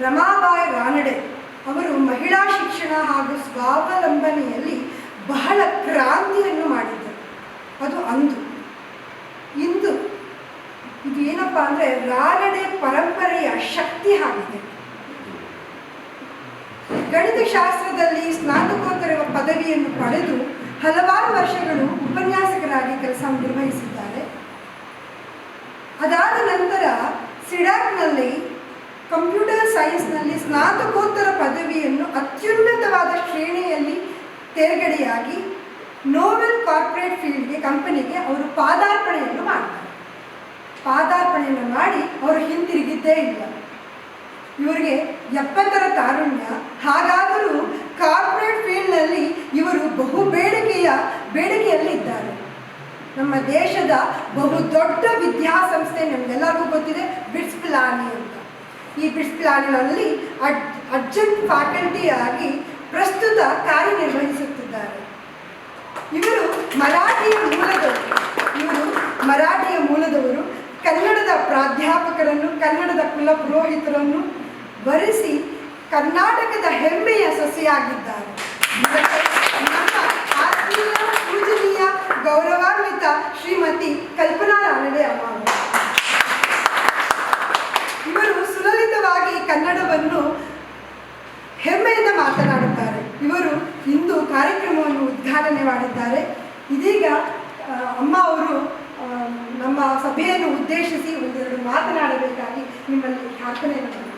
ರಮಾಬಾಯಿ ರಾನಡೆ ಅವರು ಮಹಿಳಾ ಶಿಕ್ಷಣ ಹಾಗೂ ಸ್ವಾವಲಂಬನೆಯಲ್ಲಿ ಬಹಳ ಕ್ರಾಂತಿಯನ್ನು ಮಾಡಿದ್ದರು. ಅದು ಅಂದು. ಇಂದು ಇದು ಏನಪ್ಪ ಅಂದರೆ ರಾನಡೆ ಪರಂಪರೆಯ ಶಕ್ತಿ ಆಗಿದೆ. ಗಣಿತಶಾಸ್ತ್ರದಲ್ಲಿ ಸ್ನಾತಕೋತ್ತರ ಪದವಿಯನ್ನು ಪಡೆದು ಹಲವಾರು ವರ್ಷಗಳು ಉಪನ್ಯಾಸಕರಾಗಿ ಕೆಲಸ ನಿರ್ವಹಿಸಿದ್ದಾರೆ. ಅದಾದ ನಂತರ ಸಿಡಾಕ್ನಲ್ಲಿ ಕಂಪ್ಯೂಟರ್ ಸೈನ್ಸ್ನಲ್ಲಿ ಸ್ನಾತಕೋತ್ತರ ಪದವಿಯನ್ನು ಅತ್ಯುನ್ನತವಾದ ಶ್ರೇಣಿಯಲ್ಲಿ ತೇರ್ಗಡೆಯಾಗಿ ನೋಬೆಲ್ ಕಾರ್ಪೊರೇಟ್ ಫೀಲ್ಡ್ಗೆ ಕಂಪನಿಗೆ ಅವರು ಪಾದಾರ್ಪಣೆಯನ್ನು ಮಾಡ್ತಾರೆ ಪಾದಾರ್ಪಣೆಯನ್ನು ಮಾಡಿ ಅವರು ಹಿಂತಿರುಗಿದ್ದೇ ಇಲ್ಲ. ಇವರಿಗೆ ಎಪ್ಪತ್ತರ ತಾರುಣ್ಯ. ಹಾಗಾದರೂ ಕಾರ್ಪೊರೇಟ್ ಫೀಲ್ಡ್ನಲ್ಲಿ ಇವರು ಬಹು ಬೇಡಿಕೆಯ ಬೇಡಿಕೆಯಲ್ಲಿದ್ದಾರೆ. ನಮ್ಮ ದೇಶದ ಬಹು ದೊಡ್ಡ ವಿದ್ಯಾಸಂಸ್ಥೆ ನಮಗೆಲ್ಲರಿಗೂ ಗೊತ್ತಿದೆ ಬಿಟ್ಸ್ ಪಿಲಾನಿ ಅಂತ. ಈ ಬಿಟ್ಸ್ ಪಿಲಾನಿನಲ್ಲಿ ಅಡ್, ಅಡ್ಜಂಟ್ ಫ್ಯಾಕಲ್ಟಿಯಾಗಿ ಪ್ರಸ್ತುತ ಕಾರ್ಯನಿರ್ವಹಿಸುತ್ತಿದ್ದಾರೆ. ಇವರು ಮರಾಠಿಯ ಮೂಲದವರು. ಇವರು ಮರಾಠಿಯ ಮೂಲದವರು. ಕನ್ನಡದ ಪ್ರಾಧ್ಯಾಪಕರನ್ನು, ಕನ್ನಡದ ಕುಲ ಪುರೋಹಿತರನ್ನು ಬರೆಸಿ ಕರ್ನಾಟಕದ ಹೆಮ್ಮೆಯ ಸಸಿಯಾಗಿದ್ದಾರೆ. ಆತ್ಮೀಯ, ಪೂಜನೀಯ, ಗೌರವಾನ್ವಿತ ಶ್ರೀಮತಿ ಕಲ್ಪನಾ ರಾನಡೆ ಅಮ್ಮ ಅವರು. ಇವರು ಸುಲಲಿತವಾಗಿ ಕನ್ನಡವನ್ನು ಹೆಮ್ಮೆಯಿಂದ ಮಾತನಾಡುತ್ತಾರೆ. ಇವರು ಇಂದು ಕಾರ್ಯಕ್ರಮವನ್ನು ಉದ್ಘಾಟನೆ ಮಾಡಿದ್ದಾರೆ. ಇದೀಗ ಅಮ್ಮ ಅವರು ನಮ್ಮ ಸಭೆಯನ್ನು ಉದ್ದೇಶಿಸಿ ಒಂದೆರಡು ಮಾತನಾಡಬೇಕಾಗಿ ನಿಮ್ಮಲ್ಲಿ ಪ್ರಾರ್ಥನೆಯನ್ನು ಮಾಡಿದ್ದೇನೆ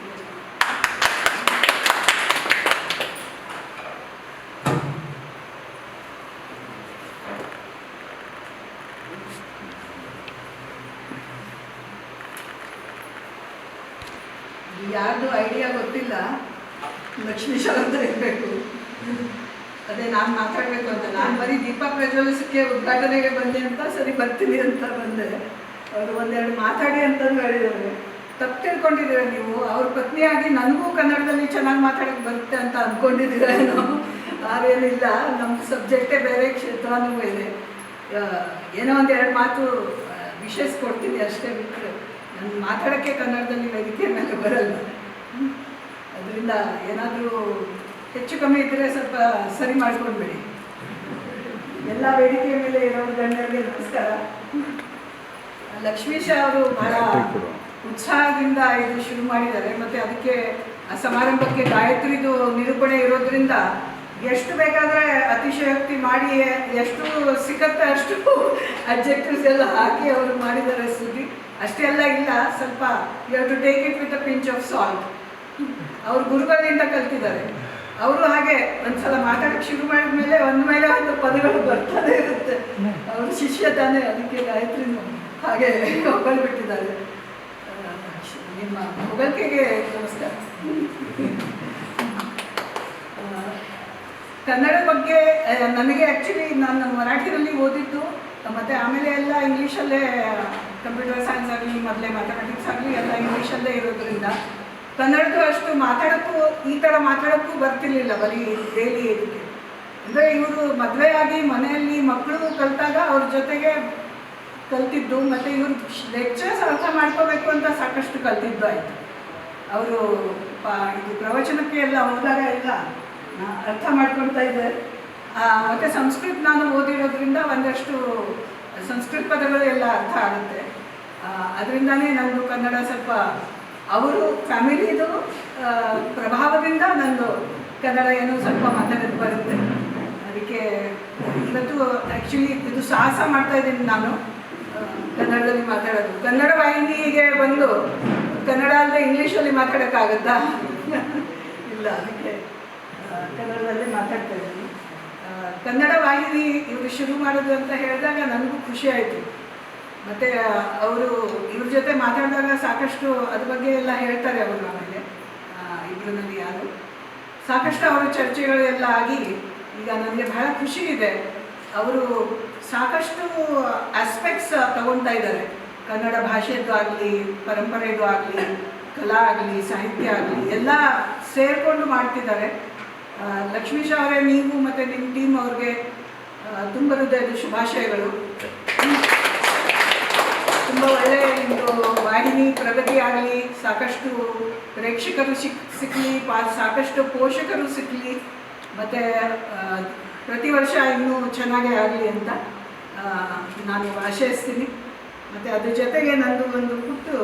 ಯಾರ್ದು ಐಡಿಯಾ ಗೊತ್ತಿಲ್ಲ. ಲಕ್ಷ್ಮೀ ಅಂತ ಇರಬೇಕು. ಅದೇ ನಾನು ಮಾತಾಡಬೇಕು ಅಂತ. ನಾನು ಬರೀ ದೀಪ ಪ್ರಜ್ವಲಿಸಕ್ಕೆ ಉದ್ಘಾಟನೆಗೆ ಬಂದೆ ಅಂತ ಸರಿ ಬರ್ತೀನಿ ಅಂತ ಬಂದೆ. ಅವರು ಒಂದೆರಡು ಮಾತಾಡಿ ಅಂತಂದು ಹೇಳಿದ್ದಾರೆ ತಪ್ಪು ತಿಳ್ಕೊಂಡಿದ್ದೀರ ನೀವು? ಅವ್ರ ಪತ್ನಿಯಾಗಿ ನನಗೂ ಕನ್ನಡದಲ್ಲಿ ಚೆನ್ನಾಗಿ ಮಾತಾಡಕ್ಕೆ ಬರುತ್ತೆ ಅಂತ ಅಂದ್ಕೊಂಡಿದ್ದೀರ ಏನೋ? ಹಾಗೇನಿಲ್ಲ. ನಮ್ಮ ಸಬ್ಜೆಕ್ಟೇ ಬೇರೆ ಕ್ಷೇತ್ರನೂ ಇದೆ. ಏನೋ ಏನೋ ಒಂದೆರಡು ಮಾತು ವಿಶೇಷ ಕೊಡ್ತೀನಿ ಅಷ್ಟೇ ಬಿಟ್ಟರೆ ನಾನು ಮಾತಾಡೋಕ್ಕೆ ಕನ್ನಡದಲ್ಲಿ ವೇದಿಕೆ ಮೇಲೆ ಬರಲ್ಲ. ಅದರಿಂದ ಏನಾದರೂ ಹೆಚ್ಚು ಕಮ್ಮಿ ಇದ್ದರೆ ಸ್ವಲ್ಪ ಸರಿ ಮಾಡಿಕೊಡ್ಬೇಡಿ ಎಲ್ಲ ವೇದಿಕೆಯ ಮೇಲೆ ಇರೋ ಗಣ್ಯರಿಗೆ ನಮಸ್ಕಾರ. ಲಕ್ಷ್ಮೀಶ ಅವರು ಬಹಳ ಉತ್ಸಾಹದಿಂದ ಇದು ಶುರು ಮಾಡಿದ್ದಾರೆ. ಮತ್ತು ಅದಕ್ಕೆ ಆ ಸಮಾರಂಭಕ್ಕೆ ಗಾಯತ್ರಿದು ನಿರೂಪಣೆ ಇರೋದ್ರಿಂದ ಎಷ್ಟು ಬೇಕಾದರೆ ಅತಿಶಯೋಕ್ತಿ ಮಾಡಿ ಎಷ್ಟು ಸಿಕ್ಕತ್ತೆ ಅಷ್ಟು ಅಬ್ಜೆಕ್ಟಿವ್ಸ್ ಎಲ್ಲ ಹಾಕಿ ಅವರು ಮಾಡಿದ್ದಾರೆ ಸುದ್ದಿ. ಅಷ್ಟೆಲ್ಲ ಇಲ್ಲ, ಸ್ವಲ್ಪ you have to take it with a pinch of salt ಅವ್ರು ಗುರುಗಳಿಂದ ಕಲ್ತಿದ್ದಾರೆ. ಅವರು ಹಾಗೆ ಒಂದ್ಸಲ ಮಾತಾಡಕ್ಕೆ ಶುರು ಮಾಡಿದ ಮೇಲೆ ಒಂದ್ ಮೇಲೆ ಒಂದು ಪದಗಳು ಬರ್ತಾನೆ ಇರುತ್ತೆ. ಅವ್ರ ಶಿಷ್ಯ ತಾನೇ, ಅದಕ್ಕೆ ಗಾಯತ್ರಿ ಹಾಗೆ ಹೊಗಳ್ಬಿಟ್ಟಿದ್ದಾರೆ ಬಿಟ್ಟಿದ್ದಾರೆ. ನಿಮ್ಮ ಹೊಗಳಿಕೆಗೆ ನಮಸ್ಕಾರ. ಕನ್ನಡ ಬಗ್ಗೆ ನನಗೆ ಆ್ಯಕ್ಚುಲಿ ನಾನು ಮರಾಠಿನಲ್ಲಿ ಓದಿದ್ದು, ಮತ್ತು ಆಮೇಲೆ ಎಲ್ಲ ಇಂಗ್ಲೀಷಲ್ಲೇ ಕಂಪ್ಯೂಟರ್ ಸೈನ್ಸ್ ಆಗಲಿ, ಮೊದಲೇ ಮ್ಯಾಥಮೆಟಿಕ್ಸ್ ಆಗಲಿ, ಎಲ್ಲ ಇಂಗ್ಲೀಷಲ್ಲೇ ಇರೋದ್ರಿಂದ ಕನ್ನಡದ್ದು ಅಷ್ಟು ಮಾತಾಡೋಕ್ಕೂ, ಈ ಥರ ಮಾತಾಡೋಕ್ಕೂ ಬರ್ತಿರ್ಲಿಲ್ಲ ಬರೀ ಡೈಲಿ ಇದಕ್ಕೆ ಅಂದರೆ ಇವರು ಮದುವೆಯಾಗಿ ಮನೆಯಲ್ಲಿ ಮಕ್ಕಳು ಕಲಿತಾಗ ಅವ್ರ ಜೊತೆಗೆ ಕಲ್ತಿದ್ದು, ಮತ್ತು ಇವರು ಲೆಕ್ಚರ್ಸ್ ಅರ್ಥ ಮಾಡ್ಕೋಬೇಕು ಅಂತ ಸಾಕಷ್ಟು ಕಲ್ತಿದ್ದು ಆಯಿತು. ಅವರು ಇದು ಪ್ರವಚನಕ್ಕೆ ಎಲ್ಲ ಹೋದಾಗ ಎಲ್ಲ ಅರ್ಥ ಮಾಡ್ಕೊಳ್ತಾ ಇದ್ದಾರೆ ಮತ್ತು ಸಂಸ್ಕೃತ ನಾನು ಓದಿರೋದ್ರಿಂದ ಒಂದಷ್ಟು ಸಂಸ್ಕೃತ ಪದಗಳು ಎಲ್ಲ ಅರ್ಥ ಆಗುತ್ತೆ. ಅದರಿಂದನೇ ನಾನು ಕನ್ನಡ ಸ್ವಲ್ಪ, ಅವರು ಫ್ಯಾಮಿಲಿದು ಪ್ರಭಾವದಿಂದ ನಂದು ಕನ್ನಡ ಏನೋ ಸ್ವಲ್ಪ ಮಾತಾಡೋದು ಬರುತ್ತೆ. ಅದಕ್ಕೆ ಇವತ್ತು ಆ್ಯಕ್ಚುಲಿ ಇದು ಸಾಹಸ ಮಾಡ್ತಾ ಇದ್ದೀನಿ ನಾನು ಕನ್ನಡದಲ್ಲಿ ಮಾತಾಡೋದು. ಕನ್ನಡ ವಾಹಿನಿಗೆ ಬಂದು ಕನ್ನಡ ಅಂದರೆ ಇಂಗ್ಲೀಷಲ್ಲಿ ಮಾತಾಡೋಕ್ಕಾಗತ್ತಾ? ಇಲ್ಲ, ಅದಕ್ಕೆ ಕನ್ನಡದಲ್ಲೇ ಮಾತಾಡ್ತಾ ಇದ್ದೀನಿ. ಕನ್ನಡ ವಾಹಿನಿ ಇವರು ಶುರು ಮಾಡೋದು ಅಂತ ಹೇಳಿದಾಗ ನನಗೂ ಖುಷಿ ಆಯಿತು. ಮತ್ತು ಅವರು ಇವ್ರ ಜೊತೆ ಮಾತಾಡಿದಾಗ ಸಾಕಷ್ಟು ಅದ್ರ ಬಗ್ಗೆ ಎಲ್ಲ ಹೇಳ್ತಾರೆ ಅವರು ಆಮೇಲೆ. ಇಬ್ಬರಲ್ಲಿ ಯಾರು. ಸಾಕಷ್ಟು ಅವರ ಚರ್ಚೆಗಳು ಎಲ್ಲ ಆಗಿ ಈಗ ನನಗೆ ಬಹಳ ಖುಷಿ ಇದೆ. ಅವರು ಸಾಕಷ್ಟು ಆಸ್ಪೆಕ್ಟ್ಸ್ ತಗೊತಾ ಇದ್ದಾರೆ. ಕನ್ನಡ ಭಾಷೆದ್ದು ಆಗಲಿ, ಪರಂಪರೆದು ಆಗಲಿ, ಕಲಾ ಆಗಲಿ, ಸಾಹಿತ್ಯ ಆಗಲಿ, ಎಲ್ಲ ಸೇರಿಕೊಂಡು ಮಾಡ್ತಿದ್ದಾರೆ. ಲಕ್ಷ್ಮೀಶ ಅವರೇ ನೀವು ಮತ್ತು ನಿಮ್ಮ ಟೀಮ್ ಅವ್ರಿಗೆ ತುಂಬ ಹೃದಯದ ಶುಭಾಶಯಗಳು. ತುಂಬ ಒಳ್ಳೆಯ ನಿಮ್ಮದು ವಾಹಿನಿ ಪ್ರಗತಿ ಆಗಲಿ, ಸಾಕಷ್ಟು ಪ್ರೇಕ್ಷಕರು ಸಿಕ್ ಸಿಕ್ಕಲಿ ಪಾ, ಸಾಕಷ್ಟು ಪೋಷಕರು ಸಿಕ್ಕಲಿ ಮತ್ತು ಪ್ರತಿ ವರ್ಷ ಇನ್ನೂ ಚೆನ್ನಾಗೇ ಆಗಲಿ ಅಂತ ನಾನು ಆಶಯಿಸ್ತೀನಿ. ಮತ್ತು ಅದ್ರ ಜೊತೆಗೆ ನಂದು ಒಂದು ಪುಟ್ಟು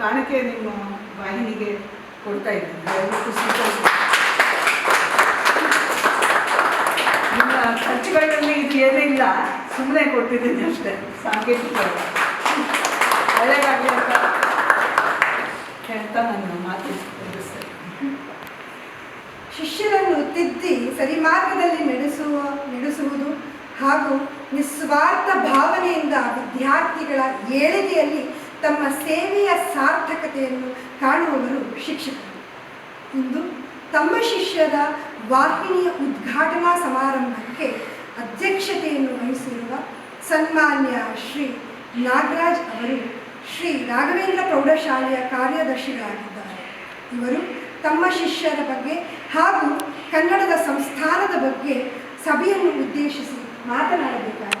ಕಾಣಿಕೆ ನಿಮ್ಮ ವಾಹಿನಿಗೆ ಕೊಡ್ತಾ ಇದ್ದೀನಿ ನಿಮ್ಮ ಖರ್ಚುಗಳಲ್ಲಿ ಇದು ಏನೂ ಇಲ್ಲ ಸುಮ್ಮನೆ ಕೊಟ್ಟಿದ್ದೀನಿ ಅಷ್ಟೇ ಸಾಂಕೇತಿಕ ಒಳ್ಳೆಯದಾಗಲಿ ಅಂತ ಹೇಳ್ತಾ ನನ್ನ ಮಾತು ಶಿಷ್ಯರನ್ನು ತಿದ್ದಿ ಸರಿಮಾರ್ಗದಲ್ಲಿ ನಡೆಸುವ, ನಡೆಸುವುದು ಹಾಗೂ ನಿಸ್ವಾರ್ಥ ಭಾವನೆಯಿಂದ ವಿದ್ಯಾರ್ಥಿಗಳ ಏಳಿಗೆಯಲ್ಲಿ ತಮ್ಮ ಸೇವೆಯ ಸಾರ್ಥಕತೆಯನ್ನು ಕಾಣುವವರು ಶಿಕ್ಷಕರು. ಇಂದು ತಮ್ಮ ಶಿಷ್ಯರ ವಾಹಿನಿಯ ಉದ್ಘಾಟನಾ ಸಮಾರಂಭಕ್ಕೆ ಅಧ್ಯಕ್ಷತೆಯನ್ನು ವಹಿಸಿರುವ ಸನ್ಮಾನ್ಯ ಶ್ರೀ ನಾಗರಾಜ್ ಅವರು ಶ್ರೀ ರಾಘವೇಂದ್ರ ಪ್ರೌಢಶಾಲೆಯ ಕಾರ್ಯದರ್ಶಿಗಳಾಗಿದ್ದಾರೆ. ಇವರು ತಮ್ಮ ಶಿಷ್ಯರ ಬಗ್ಗೆ ಹಾಗೂ ಕನ್ನಡದ ಸಂಸ್ಥಾನದ ಬಗ್ಗೆ ಸಭೆಯನ್ನು ಉದ್ದೇಶಿಸಿ ಮಾತನಾಡಬೇಕಾಗಿ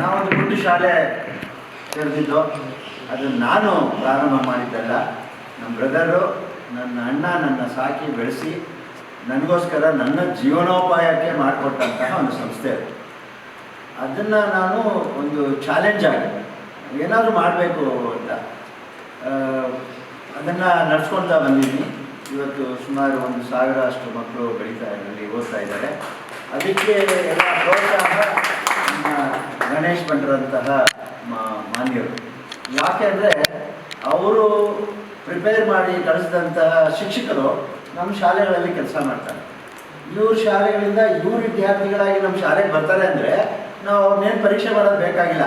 ನಾವೊಂದು ಪುಟ್ಟ ಶಾಲೆ ತೆರೆದಿದ್ದು, ಅದು ನಾನು ಪ್ರಾರಂಭ ಮಾಡಿದ್ದಲ್ಲ. ನಮ್ಮ ಬ್ರದರು ನನ್ನ ಅಣ್ಣ, ನನ್ನ ಸಾಕಿ ಬೆಳೆಸಿ ನನಗೋಸ್ಕರ ನನ್ನ ಜೀವನೋಪಾಯಕ್ಕೆ ಮಾಡಿಕೊಟ್ಟಂತಹ ಒಂದು ಸಂಸ್ಥೆ ಅದು. ಅದನ್ನು ನಾನು ಒಂದು ಚಾಲೆಂಜ್ ಆಗಿ, ಏನಾದರೂ ಮಾಡಬೇಕು ಅಂತ. ಅದನ್ನು ನಡ್ಸ್ಕೊಳ್ತಾ ಬಂದಿದ್ದೀನಿ. ಇವತ್ತು ಸುಮಾರು ಒಂದು ಸಾವಿರ ಅಷ್ಟು ಮಕ್ಕಳು ಬೆಳೀತಾ ಇದರಲ್ಲಿ, ಓದ್ತಾ ಇದ್ದಾರೆ. ಅದಕ್ಕೆ ಎಲ್ಲ ಪ್ರೋತ್ಸಾಹ ನಮ್ಮ ಗಣೇಶ್ ಭಟ್ರಂತಹ ಮಾನ್ಯರು. ಯಾಕೆ ಅಂದರೆ, ಅವರು ಪ್ರಿಪೇರ್ ಮಾಡಿ ಕಳಿಸಿದಂತಹ ಶಿಕ್ಷಕರು ನಮ್ಮ ಶಾಲೆಗಳಲ್ಲಿ ಕೆಲಸ ಮಾಡ್ತಾರೆ. ಇವ್ರ ಶಾಲೆಗಳಿಂದ ಇವ್ರ ವಿದ್ಯಾರ್ಥಿಗಳಾಗಿ ನಮ್ಮ ಶಾಲೆಗೆ ಬರ್ತಾರೆ ಅಂದರೆ ನಾವು ಅವ್ರನ್ನೇನು ಪರೀಕ್ಷೆ ಮಾಡೋದು ಬೇಕಾಗಿಲ್ಲ.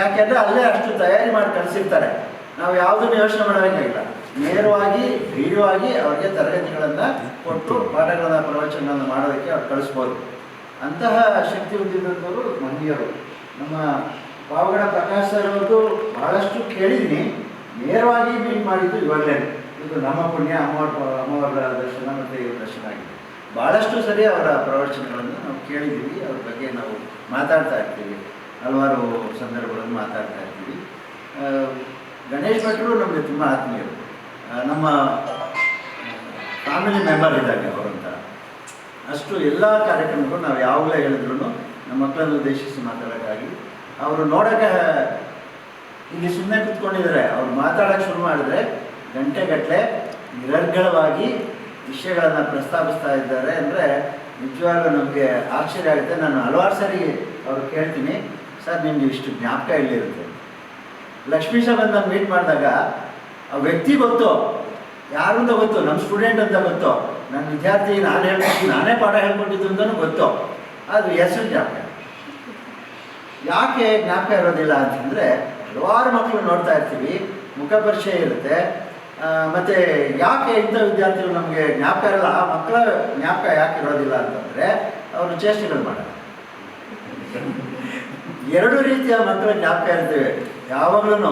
ಯಾಕೆಂದರೆ ಅಲ್ಲೇ ಅಷ್ಟು ತಯಾರಿ ಮಾಡಿ ಕಳಿಸಿರ್ತಾರೆ. ನಾವು ಯಾವುದನ್ನು ಯೋಚನೆ ಮಾಡಬೇಕಾಗಿಲ್ಲ ನೇರವಾಗಿ ವಿಡಿಯೋ ಆಗಿ ಅವ್ರಿಗೆ ತರಗತಿಗಳನ್ನು ಕೊಟ್ಟು ಪಾಠಗಳನ್ನು, ಪ್ರವಚನಗಳನ್ನು ಮಾಡೋದಕ್ಕೆ ಅವ್ರು ಕಳಿಸ್ಬೋದು. ಅಂತಹ ಶಕ್ತಿ ಹೊಂದಿದಂಥವರು ಮಹನೀಯರು ನಮ್ಮ ಪಾವಗಡ ಪ್ರಕಾಶ್ ಸರ್ ಅವ್ರದ್ದು ಬಹಳಷ್ಟು ಕೇಳಿದ್ದೀನಿ. ನೇರವಾಗಿ ಮೀಟ್ ಮಾಡಿದ್ದು ಇವಾಗಲೇ ಇದು ನಮ್ಮ ಪುಣ್ಯ, ಅಮ್ಮವರ ಅಮ್ಮವರ ದರ್ಶನ ಮತ್ತು ಇವರ ದರ್ಶನ ಆಗಿದೆ. ಭಾಳಷ್ಟು ಸರಿ ಅವರ ಪ್ರವಚನಗಳನ್ನು ನಾವು ಕೇಳಿದ್ದೀವಿ, ಅವ್ರ ಬಗ್ಗೆ ನಾವು ಮಾತಾಡ್ತಾ ಇರ್ತೀವಿ. ಹಲವಾರು ಸಂದರ್ಭಗಳನ್ನು ಮಾತಾಡ್ತಾ ಇರ್ತೀವಿ. ಗಣೇಶ್ ಭಟ್ರು ನಮಗೆ ತುಂಬ ಆತ್ಮೀಯರು. ನಮ್ಮ ಫ್ಯಾಮಿಲಿ ಮೆಂಬರ್ ಇದ್ದಾಗ ಅವರಂತ ಅಷ್ಟು ಎಲ್ಲ ಕಾರ್ಯಕ್ರಮಗಳು ನಾವು ಯಾವಾಗಲೇ ಹೇಳಿದ್ರು ನಮ್ಮ ಮಕ್ಕಳನ್ನು ಉದ್ದೇಶಿಸಿ ಮಾತಾಡೋಕ್ಕಾಗಿ. ಅವರು ನೋಡೋಕ್ಕೆ ಇಲ್ಲಿ ಸುಮ್ಮನೆ ಕೂತ್ಕೊಂಡಿದ್ದಾರೆ. ಅವ್ರು ಮಾತಾಡೋಕ್ಕೆ ಶುರು ಮಾಡಿದ್ರೆ ಗಂಟೆಗಟ್ಟಲೆ ನಿರರ್ಗಳವಾಗಿ ವಿಷಯಗಳನ್ನು ಪ್ರಸ್ತಾಪಿಸ್ತಾ ಇದ್ದಾರೆ ಅಂದರೆ ನಿಜವಾಗ್ಲೂ ನಮಗೆ ಆಶ್ಚರ್ಯ ಆಗುತ್ತೆ. ನಾನು ಹಲವಾರು ಸರಿ ಅವ್ರು ಕೇಳ್ತೀನಿ, ಸರ್ ನಿಮಗೆ ಇಷ್ಟು ಜ್ಞಾಪಕ ಇಲ್ಲಿರುತ್ತೆ ಲಕ್ಷ್ಮೀಶ ಬಂದು ಮೀಟ್ ಮಾಡಿದಾಗ ಆ ವ್ಯಕ್ತಿ ಗೊತ್ತು? ಯಾರು ಅಂತ ಗೊತ್ತು? ನಮ್ಮ ಸ್ಟೂಡೆಂಟ್ ಅಂತ ಗೊತ್ತು? ನನ್ನ ವಿದ್ಯಾರ್ಥಿ, ನಾನು ಹೇಳ್ಕೊಟ್ಟು, ನಾನೇ ಪಾಠ ಹೇಳ್ಕೊಟ್ಟಿದ್ದು ಅಂತಲೂ ಗೊತ್ತು? ಅದು ಹೆಸರು ಜ್ಞಾಪಕ. ಯಾಕೆ ಜ್ಞಾಪಕ ಇರೋದಿಲ್ಲ ಅಂತಂದರೆ ಹಲವಾರು ಮಕ್ಕಳು ನೋಡ್ತಾ ಇರ್ತೀವಿ ಮುಖಪರಿಚಯ ಇರುತ್ತೆ ಮತ್ತೆ ಯಾಕೆ ಇಂಥ ವಿದ್ಯಾರ್ಥಿಗಳು ನಮಗೆ ಜ್ಞಾಪಕ ಇರಲ್ಲ? ಆ ಮಕ್ಕಳ ಜ್ಞಾಪಕ ಯಾಕೆ ಇರೋದಿಲ್ಲ ಅಂತಂದರೆ ಅವರು ಚೇಷ್ಟೆಗಳು ಮಾಡಲ್ಲ ಎರಡು ರೀತಿಯ ಮಕ್ಕಳ ಜ್ಞಾಪಕ ಇರ್ತೇವೆ. ಯಾವಾಗಲೂ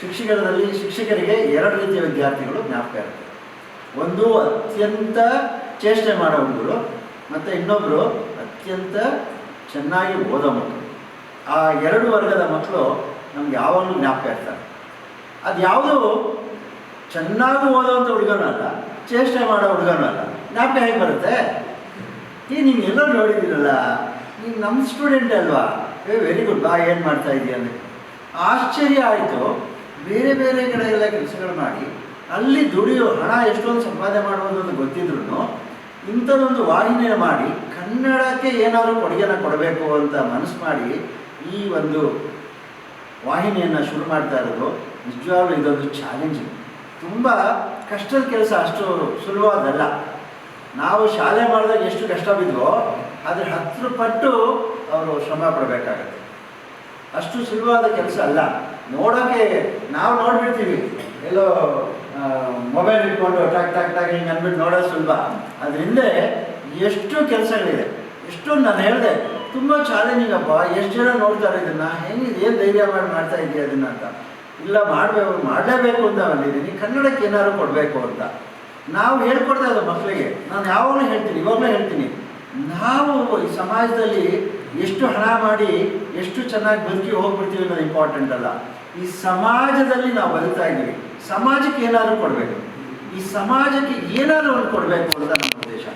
ಶಿಕ್ಷಕರಲ್ಲಿ ಶಿಕ್ಷಕರಿಗೆ ಎರಡು ರೀತಿಯ ವಿದ್ಯಾರ್ಥಿಗಳು ಜ್ಞಾಪಕ ಇರ್ತವೆ. ಒಂದು ಅತ್ಯಂತ ಚೇಷ್ಟೆ ಮಾಡೋ ಹುಡುಗರು, ಮತ್ತು ಇನ್ನೊಬ್ಬರು ಅತ್ಯಂತ ಚೆನ್ನಾಗಿ ಓದೋ ಮಕ್ಕಳು. ಆ ಎರಡು ವರ್ಗದ ಮಕ್ಕಳು ನಮ್ಗೆ ಯಾವಾಗಲೂ ಜ್ಞಾಪಕ ಇರ್ತಾರೆ. ಅದು ಯಾವುದು ಚೆನ್ನಾಗಿ ಓದೋವಂಥ ಹುಡುಗನಲ್ಲ ಚೇಷ್ಟೆ ಮಾಡೋ ಹುಡುಗನಲ್ಲ ಜ್ಞಾಪಕ ಹೇಗೆ ಬರುತ್ತೆ? ಈ ನೀನು ಎಲ್ಲೋ ನೋಡಿದ್ದೀರಲ್ಲ, ನೀನು ನಮ್ಮ ಸ್ಟೂಡೆಂಟ್ ಅಲ್ವಾ? ಏ ವೆರಿ ಗುಡ್ ಬಾ, ಏನು ಮಾಡ್ತಾ ಇದೀಯ ಅಂದರೆ ಆಶ್ಚರ್ಯ ಆಯಿತು. ಬೇರೆ ಬೇರೆ ಕಡೆ ಎಲ್ಲ ಕೆಲಸಗಳು ಮಾಡಿ, ಅಲ್ಲಿ ದುಡಿಯೋ ಹಣ ಎಷ್ಟೊಂದು ಸಂಪಾದನೆ ಮಾಡುವಂಥದ್ದು ಅಂತ ಗೊತ್ತಿದ್ರು ಇಂಥದ್ದೊಂದು ವಾಹಿನಿಯ ಮಾಡಿ, ಕನ್ನಡಕ್ಕೆ ಏನಾದರೂ ಕೊಡುಗೆನ ಕೊಡಬೇಕು ಅಂತ ಮನಸ್ಸು ಮಾಡಿ, ಈ ಒಂದು ವಾಹಿನಿಯನ್ನು ಶುರು ಮಾಡ್ತಾ ಇರೋದು ನಿಜವಾಗ್ಲೂ ಇದೊಂದು ಚಾಲೆಂಜ್ ತುಂಬ ಕಷ್ಟದ ಕೆಲಸ ಅಷ್ಟು ಸುಲಭವಾದಲ್ಲ ನಾವು ಶಾಲೆ ಮಾಡಿದಾಗ ಎಷ್ಟು ಕಷ್ಟ ಬಿದ್ವೋ ಅದ್ರ ಹತ್ತು ಪಟ್ಟು ಅವರು ಶ್ರಮ ಪಡಬೇಕಾಗತ್ತೆ. ಅಷ್ಟು ಸುಲಭವಾದ ಕೆಲಸ ಅಲ್ಲ. ನೋಡೋಕ್ಕೆ ನಾವು ನೋಡ್ಬಿಡ್ತೀವಿ. ಎಲ್ಲೋ ಮೊಬೈಲ್ ಇಟ್ಕೊಂಡು ಟಾಕ್ ಟಾಕ್ ಟಾಕ್ ಹಿಂಗೆ ಅಂದ್ಬಿಟ್ಟು ನೋಡೋದು ಸುಲಭ. ಅದರಿಂದ ಎಷ್ಟು ಕೆಲಸಗಳಿದೆ. ಎಷ್ಟು ನಾನು ಹೇಳಿದೆ, ತುಂಬ ಚಾಲೆಂಜಿಂಗ್ ಅಪ್ಪ ಎಷ್ಟು ಜನ ನೋಡ್ತಾರೆ ಇದನ್ನು? ಹೆಂಗೆ, ಏನು ಧೈರ್ಯ ಮಾಡಿ ಮಾಡ್ತಾ ಇದೆಯಾ ಅದನ್ನು ಅಂತ. ಇಲ್ಲ ಮಾಡಬೇಕು ಮಾಡಲೇಬೇಕು ಅಂತ ಬಂದಿದ್ದೀನಿ ಕನ್ನಡಕ್ಕೆ ಏನಾದ್ರು ಕೊಡಬೇಕು ಅಂತ. ನಾವು ಹೇಳ್ಕೊಡ್ತಾ ಇದ್ದ ಮಕ್ಕಳಿಗೆ ನಾನು ಯಾವಾಗಲೂ ಹೇಳ್ತೀನಿ, ಇವಾಗಲೂ ಹೇಳ್ತೀನಿ. ನಾವು ಈ ಸಮಾಜದಲ್ಲಿ ಎಷ್ಟು ಹಣ ಮಾಡಿ, ಎಷ್ಟು ಚೆನ್ನಾಗಿ ಬದುಕಿ ಹೋಗ್ಬಿಡ್ತೀವಿ ಅನ್ನೋದು ಇಂಪಾರ್ಟೆಂಟ್ ಅಲ್ಲ. ಈ ಸಮಾಜದಲ್ಲಿ ನಾವು ಬದುಕ್ತಾ ಇದ್ದೀವಿ. ಸಮಾಜಕ್ಕೆ ಏನಾದರೂ ಕೊಡಬೇಕು. ಈ ಸಮಾಜಕ್ಕೆ ಏನಾದರೂ ಒಂದು ಕೊಡಬೇಕು ಅಂತ ನಮ್ಮ ಉದ್ದೇಶ.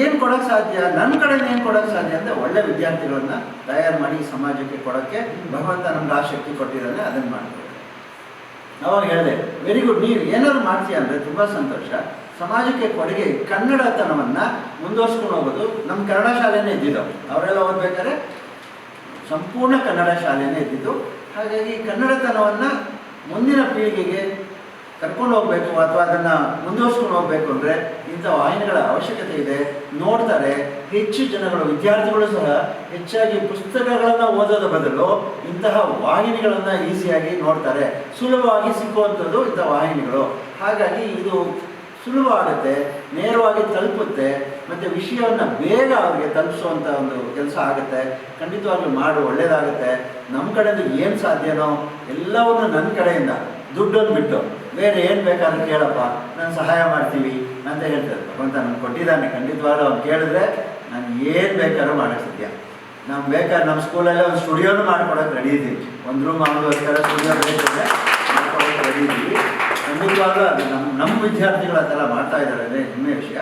ಏನು ಕೊಡೋಕ್ಕೆ ಸಾಧ್ಯ? ನನ್ನ ಕಡೆಯಿಂದ ಏನು ಕೊಡೋಕ್ಕೆ ಸಾಧ್ಯ ಅಂದರೆ ಒಳ್ಳೆ ವಿದ್ಯಾರ್ಥಿಗಳನ್ನ ತಯಾರು ಮಾಡಿ ಸಮಾಜಕ್ಕೆ ಕೊಡೋಕ್ಕೆ ಭಗವಂತ ನಮ್ಗೆ ಆ ಶಕ್ತಿ ಕೊಟ್ಟಿದ್ದಾನೆ, ಅದನ್ನು ಮಾಡ್ತಾರೆ. ಅವಾಗ ಹೇಳಿದೆ ವೆರಿ ಗುಡ್ ನೀವು ಏನಾದ್ರು ಮಾಡ್ತೀಯ ಅಂದರೆ ತುಂಬ ಸಂತೋಷ. ಸಮಾಜಕ್ಕೆ ಕೊಡುಗೆ ಕನ್ನಡತನವನ್ನು ಮುಂದುವರ್ಸ್ಕೊಂಡು ಹೋಗೋದು ನಮ್ಮ ಕನ್ನಡ ಶಾಲೆನೇ ಇದ್ದಿದ್ದು. ಅವರೆಲ್ಲ ಓದಬೇಕಾದ್ರೆ ಸಂಪೂರ್ಣ ಕನ್ನಡ ಶಾಲೆನೇ ಇದ್ದಿದ್ದು. ಹಾಗಾಗಿ ಕನ್ನಡತನವನ್ನು ಮುಂದಿನ ಪೀಳಿಗೆಗೆ ಕರ್ಕೊಂಡು ಹೋಗಬೇಕು ಅಥವಾ ಅದನ್ನು ಮುಂದುವರ್ಸ್ಕೊಂಡು ಹೋಗಬೇಕು ಅಂದರೆ ಇಂಥ ವಾಹಿನಿಗಳ ಅವಶ್ಯಕತೆ ಇದೆ. ನೋಡ್ತಾರೆ, ಹೆಚ್ಚು ಜನಗಳು, ವಿದ್ಯಾರ್ಥಿಗಳು ಸಹ ಹೆಚ್ಚಾಗಿ ಪುಸ್ತಕಗಳನ್ನು ಓದೋದ ಬದಲು ಇಂತಹ ವಾಹಿನಿಗಳನ್ನು ಈಸಿಯಾಗಿ ನೋಡ್ತಾರೆ. ಸುಲಭವಾಗಿ ಸಿಕ್ಕುವಂಥದ್ದು ಇಂಥ ವಾಹಿನಿಗಳು. ಹಾಗಾಗಿ ಇದು ಸುಲಭ ಆಗುತ್ತೆ ನೇರವಾಗಿ ತಲುಪುತ್ತೆ, ಮತ್ತು ವಿಷಯವನ್ನು ಬೇಗ ಅವರಿಗೆ ತಲುಪಿಸುವಂಥ ಒಂದು ಕೆಲಸ ಆಗುತ್ತೆ. ಖಂಡಿತವಾಗ್ಲೂ ಮಾಡು, ಒಳ್ಳೇದಾಗುತ್ತೆ. ನಮ್ಮ ಕಡೆಯಿಂದ ಏನು ಸಾಧ್ಯನೋ, ಎಲ್ಲವನ್ನು ನನ್ನ ಕಡೆಯಿಂದ, ದುಡ್ಡನ್ನು ಬಿಟ್ಟು. ಬೇರೆ ಏನು ಬೇಕಾದ್ರೂ ಕೇಳಪ್ಪ, ನಾನು ಸಹಾಯ ಮಾಡ್ತೀವಿ ಅಂತ ಹೇಳ್ತಾರೆ. ಭಗವಂತ ನಾನು ಕೊಟ್ಟಿದ್ದಾನೆ, ಖಂಡಿತವಾಗ್ಲೂ ಅವ್ನು ಕೇಳಿದ್ರೆ ನಾನು ಏನು ಬೇಕಾದ್ರೂ ಮಾಡೋಕ್ಕೆ ಸಾಧ್ಯ ನಾವು ಬೇಕಾದ್ರೆ ನಮ್ಮ ಸ್ಕೂಲಲ್ಲೇ ಒಂದು ಸ್ಟುಡಿಯೋನು ಮಾಡ್ಕೊಡೋಕೆ ರೆಡಿ ಇದ್ದೀವಿ ಒಂದು ರೂಮ್ ಅವ್ರಿಗೋಸ್ಕರ ಸ್ಟುಡಿಯೋ ಬೇಕಿದ್ರೆ ಮಾಡ್ಕೊಡೋಕೆ ರೆಡಿ ಇದ್ದೀವಿ ಖಂಡಿತವಾಗ್ಲೂ ಅದು ನಮ್ಮ ನಮ್ಮ ವಿದ್ಯಾರ್ಥಿಗಳು ಅದೆಲ್ಲ ಮಾಡ್ತಾ ಇದ್ದಾರೆ, ಅಂದರೆ ಹೆಮ್ಮೆ ವಿಷಯ.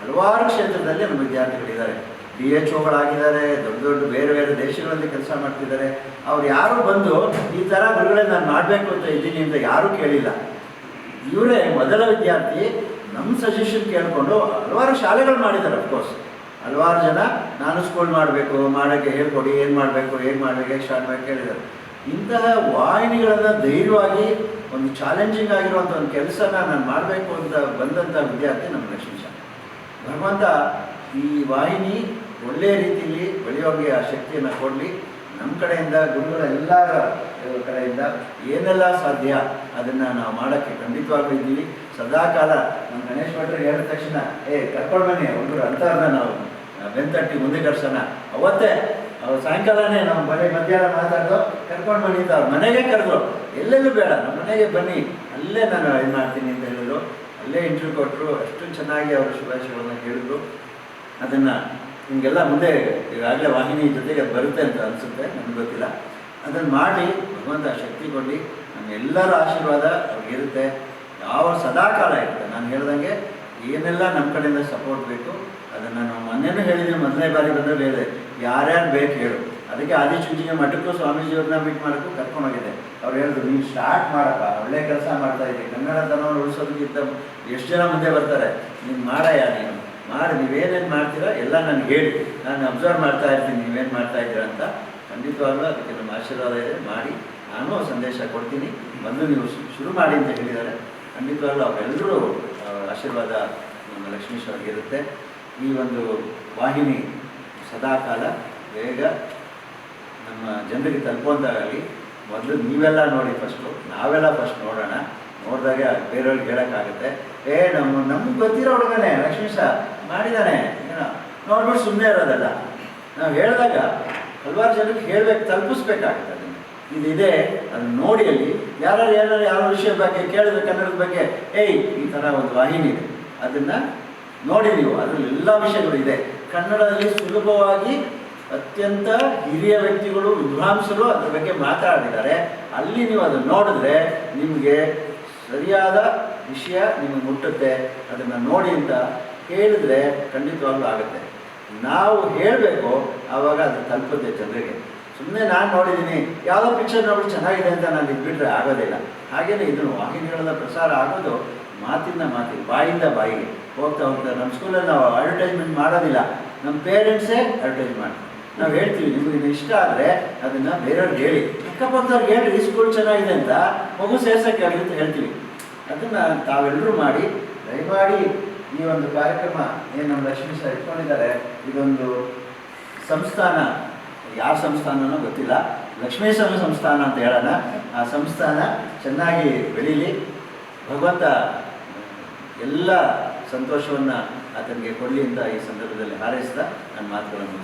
ಹಲವಾರು ಕ್ಷೇತ್ರದಲ್ಲಿ ನಮ್ಮ ವಿದ್ಯಾರ್ಥಿಗಳಿದ್ದಾರೆ. ಡಿ ಎಚ್ ಒಗಳಾಗಿದ್ದಾರೆ, ದೊಡ್ಡ ದೊಡ್ಡ ಬೇರೆ ಬೇರೆ ದೇಶಗಳಲ್ಲಿ ಕೆಲಸ ಮಾಡ್ತಿದ್ದಾರೆ. ಅವ್ರು ಯಾರು ಬಂದು ಈ ಥರ ಗುರುಗಳೇ ನಾನು ಮಾಡಬೇಕು ಅಂತ ಇದ್ದೀನಿ ಅಂತ ಯಾರೂ ಕೇಳಿಲ್ಲ. ಇವರೇ ಮೊದಲ ವಿದ್ಯಾರ್ಥಿ ನಮ್ಮ ಸಜೆಷನ್ ಕೇಳಿಕೊಂಡು ಹಲವಾರು ಶಾಲೆಗಳು ಮಾಡಿದ್ದಾರೆ ಅಫ್ಕೋರ್ಸ್ ಹಲವಾರು ಜನ, ನಾನು ಸ್ಕೂಲ್ ಮಾಡಬೇಕು, ಮಾಡೋಕ್ಕೆ ಹೇಳ್ಕೊಡಿ, ಏನು ಮಾಡಬೇಕು ಏನು ಮಾಡಬೇಕು, ಹೇಗೆ ಸ್ಟಾರ್ಟ್ ಮಾಡಿ ಕೇಳಿದ್ದಾರೆ ಇಂತಹ ವಾಹಿನಿಗಳನ್ನು ಧೈರ್ಯವಾಗಿ ಒಂದು ಚಾಲೆಂಜಿಂಗ್ ಆಗಿರುವಂಥ ಒಂದು ಕೆಲಸನ ನಾನು ಮಾಡಬೇಕು ಅಂತ ಬಂದಂಥ ವಿದ್ಯಾರ್ಥಿ ನಮ್ಮ ಲಕ್ಷ್ಮೀ ಶಾಲೆ. ಭಗವಂತ ಈ ವಾಹಿನಿ ಒಳ್ಳೆಯ ರೀತಿಯಲ್ಲಿ ಬೆಳೆಯೋಕ್ಕೆ ಆ ಶಕ್ತಿಯನ್ನು ಕೊಡಲಿ. ನಮ್ಮ ಕಡೆಯಿಂದ, ಗುರುಗಳ ಎಲ್ಲರ ಕಡೆಯಿಂದ ಏನೆಲ್ಲ ಸಾಧ್ಯ ಅದನ್ನು ನಾವು ಮಾಡೋಕ್ಕೆ ಖಂಡಿತವಾಗ್ಲೂ ಇದ್ದೀವಿ. ಸದಾಕಾಲ ನಮ್ಮ ಗಣೇಶ್ ಭಟ್ರು ಹೇಳಿದ ತಕ್ಷಣ, ಏ, ಕರ್ಕೊಂಡು ಬನ್ನಿ, ಹುಡುಗರು ಅಂಥವ್ರನ್ನ ನಾವು ಬೆಂತಟ್ಟಿ ಮುಂದೆ ಕರ್ಸೋಣ. ಅವತ್ತೇ, ಅವ್ರು ಸಾಯಂಕಾಲನೇ ನಾವು ಮನೆ ಮಧ್ಯಾಹ್ನ ಮಾತಾಡ್ದು, ಕರ್ಕೊಂಡು ಬನ್ನಿ ಅಂತ ಅವ್ರ ಮನೆಗೆ ಕರೆದ್ರು ಎಲ್ಲೆಲ್ಲೂ ಬೇಡ ನಮ್ಮ ಮನೆಗೆ ಬನ್ನಿ, ಅಲ್ಲೇ ನಾನು ಇದು ಮಾಡ್ತೀನಿ ಅಂತ ಹೇಳಿದ್ರು. ಅಲ್ಲೇ ಇಂಟರ್ವ್ಯೂ ಕೊಟ್ಟರು ಅಷ್ಟು ಚೆನ್ನಾಗಿ ಅವರು ಶುಭಾಶಯಗಳನ್ನ ಹೇಳಿದ್ರು. ಅದನ್ನು ನಿಮಗೆಲ್ಲ ಮುಂದೆ ಈಗಾಗಲೇ ವಾಹಿನಿ ಜೊತೆಗೆ ಬರುತ್ತೆ ಅಂತ ಅನಿಸುತ್ತೆ ನನಗೆ ಗೊತ್ತಿಲ್ಲ. ಅದನ್ನು ಮಾಡಿ, ಭಗವಂತ ಶಕ್ತಿ ಕೊಡಿ ನಮ್ಮೆಲ್ಲರ ಆಶೀರ್ವಾದ ಅವ್ರಿಗಿರುತ್ತೆ ಯಾವ ಸದಾಕಾಲ ಇರುತ್ತೆ. ನಾನು ಹೇಳ್ದಂಗೆ ಏನೆಲ್ಲ ನಮ್ಮ ಕಡೆಯಿಂದ ಸಪೋರ್ಟ್ ಬೇಕು, ಅದನ್ನು ನಾವು ಮೊನ್ನೆನೂ ಹೇಳಿದೆ ಮೊದಲನೇ ಬಾರಿ ಬಂದರೆ ಹೇಳಿದೆ. ಯಾರ್ಯಾರು ಬೇಕು ಹೇಳು. ಅದಕ್ಕೆ ಆದಿಚುಂಚಿಗೆ ಮಠಕ್ಕೂ ಸ್ವಾಮೀಜಿಯವ್ರನ್ನ ಮೀಟ್ ಮಾಡೋಕ್ಕೂ ಕರ್ಕೊಂಡೋಗಿದೆ ಅವ್ರು ಹೇಳಿದ್ರು ನೀವು ಸ್ಟಾರ್ಟ್ ಮಾಡಪ್ಪ, ಒಳ್ಳೆ ಕೆಲಸ ಮಾಡ್ತಾ ಇದ್ದೆ ಕನ್ನಡತನವನ್ನು ಉಳಿಸೋದಕ್ಕಿಂತ ಎಷ್ಟು ಜನ ಮುಂದೆ ಬರ್ತಾರೆ? ನೀನು ಮಾಡಯ್ಯ ನೀನು. ಮಾಡಿ, ನೀವೇನೇನು ಮಾಡ್ತೀರಾ? ಎಲ್ಲ ನನಗೆ ಹೇಳಿ. ನಾನು ಅಬ್ಸರ್ವ್ ಮಾಡ್ತಾ ಇರ್ತೀನಿ, ನೀವೇನು ಮಾಡ್ತಾ ಇದ್ದೀರಾ ಅಂತ. ಖಂಡಿತವಾಗ್ಲೂ ಅದಕ್ಕೆ ನಮ್ಮ ಆಶೀರ್ವಾದ ಇದೆ. ಮಾಡಿ, ನಾನು ಸಂದೇಶ ಕೊಡ್ತೀನಿ. ಬಂದು ನೀವು ಶುರು ಮಾಡಿ ಅಂತ ಹೇಳಿದ್ದಾರೆ. ಖಂಡಿತವಾಗ್ಲೂ ಅವರೆಲ್ಲರೂ ಆಶೀರ್ವಾದ ನಮ್ಮ ಲಕ್ಷ್ಮೀಶ್ ಅವ್ರಿಗೆ ಇರುತ್ತೆ ಈ ಒಂದು ವಾಹಿನಿ ಸದಾಕಾಲ ಬೇಗ ನಮ್ಮ ಜನರಿಗೆ ತಲುಪುವಂತಾಗಲಿ. ಮೊದಲು ನೀವೆಲ್ಲ ನೋಡಿ ಫಸ್ಟು ನಾವೆಲ್ಲ ಫಸ್ಟ್ ನೋಡೋಣ. ನೋಡಿದಾಗ ಬೇರೆಯವ್ರಿಗೆ ಹೇಳೋಕ್ಕಾಗುತ್ತೆ. ಏ, ನಮ್ಮ, ನಮ್ಗೆ ಗೊತ್ತಿರೋ ಹುಡುಗನೇ ಲಕ್ಷ್ಮೀಶ ಮಾಡಿದ್ದಾನೆ ಏನೋ ನೋಡ್ಬಿಟ್ಟು ಸುಮ್ಮನೆ ಇರೋದಲ್ಲ. ನಾವು ಹೇಳಿದಾಗ ಹಲವಾರು ಜನಕ್ಕೆ ಹೇಳ್ಬೇಕು ತಲುಪಿಸ್ಬೇಕಾಗ್ತದೆ ಇದಿದೆ ಅದನ್ನು ನೋಡಿ ಅಲ್ಲಿ. ಯಾರು ಯಾರು ಯಾವ ವಿಷಯ ಬಗ್ಗೆ ಕೇಳಿದ್ರೆ ಕನ್ನಡದ ಬಗ್ಗೆ, ಏಯ್, ಈ ಥರ ಒಂದು ವಾಹಿನಿ ಇದೆ. ಅದನ್ನು ನೋಡಿ ನೀವು, ಅದರಲ್ಲಿ ಎಲ್ಲ ವಿಷಯಗಳು ಇದೆ. ಕನ್ನಡದಲ್ಲಿ ಸುಲಭವಾಗಿ ಅತ್ಯಂತ ಹಿರಿಯ ವ್ಯಕ್ತಿಗಳು, ವಿದ್ವಾಂಸರು ಅದ್ರ ಬಗ್ಗೆ ಮಾತಾಡಿದ್ದಾರೆ. ಅಲ್ಲಿ ನೀವು ಅದನ್ನು ನೋಡಿದ್ರೆ ನಿಮಗೆ ಸರಿಯಾದ ವಿಷಯ ನಿಮಗೆ ಮುಟ್ಟುತ್ತೆ, ಅದನ್ನು ನೋಡಿ ಅಂತ ಹೇಳಿದ್ರೆ ಖಂಡಿತವಾಗ್ಲೂ ಆಗುತ್ತೆ. ನಾವು ಹೇಳಬೇಕು, ಆವಾಗ ಅದು ತಲುಪುತ್ತೆ ಜನರಿಗೆ. ಸುಮ್ಮನೆ ನಾನು ನೋಡಿದ್ದೀನಿ ಯಾವುದೋ ಪಿಕ್ಚರ್ ನೋಡಿ ಚೆನ್ನಾಗಿದೆ ಅಂತ ನಾನು ಇದ್ಬಿಟ್ರೆ ಆಗೋದಿಲ್ಲ. ಹಾಗೆಯೇ ಇದನ್ನು ವಾಹಿನಿಗಳ ಪ್ರಸಾರ ಆಗೋದು ಮಾತಿಂದ ಮಾತಿಗೆ ಬಾಯಿಂದ ಬಾಯಿಗೆ. ಹೋಗ್ತಾ ಹೋಗ್ತಾ ನಮ್ಮ ಸ್ಕೂಲಲ್ಲಿ ನಾವು ಅಡ್ವರ್ಟೈಸ್ಮೆಂಟ್ ಮಾಡೋದಿಲ್ಲ. ನಮ್ಮ ಪೇರೆಂಟ್ಸೇ ಅಡ್ವರ್ಟೈಸ್ ಮಾಡಿ ನಾವು ಹೇಳ್ತೀವಿ, ನಿಮಗೆ ಇದು ಇಷ್ಟ ಆದರೆ ಅದನ್ನು ಬೇರೆಯವ್ರಿಗೆ ಹೇಳಿ. ಅಕ್ಕಪಕ್ಕದವ್ರಿಗೆ ಹೇಳಿ ಸ್ಕೂಲ್ ಚೆನ್ನಾಗಿದೆ ಅಂತ? ಮಗು ಸೇರ್ಸೋಕ್ಕೆ ಅಂತ ಹೇಳ್ತೀವಿ. ಅದನ್ನು ತಾವೆಲ್ಲರೂ ಮಾಡಿ, ದಯಮಾಡಿ ಈ ಒಂದು ಕಾರ್ಯಕ್ರಮ, ಏನು ನಮ್ಮ ಲಕ್ಷ್ಮೀ ಸರ್ ಇಟ್ಕೊಂಡಿದ್ದಾರೆ, ಇದೊಂದು ಸಂಸ್ಥಾನ. ಯಾವ ಸಂಸ್ಥಾನನೋ ಗೊತ್ತಿಲ್ಲ. ಲಕ್ಷ್ಮೇಶ್ವರ ಸಂಸ್ಥಾನ ಅಂತ ಹೇಳೋಣ. ಆ ಸಂಸ್ಥಾನ ಚೆನ್ನಾಗಿ ಬೆಳೀಲಿ. ಭಗವಂತ ಎಲ್ಲ ಸಂತೋಷವನ್ನು ಆತನಿಗೆ ಕೊಡಲಿ ಅಂತ ಈ ಸಂದರ್ಭದಲ್ಲಿ ಹಾರೈಸ್ತಾ ನನ್ನ ಮಾತುಗಳನ್ನು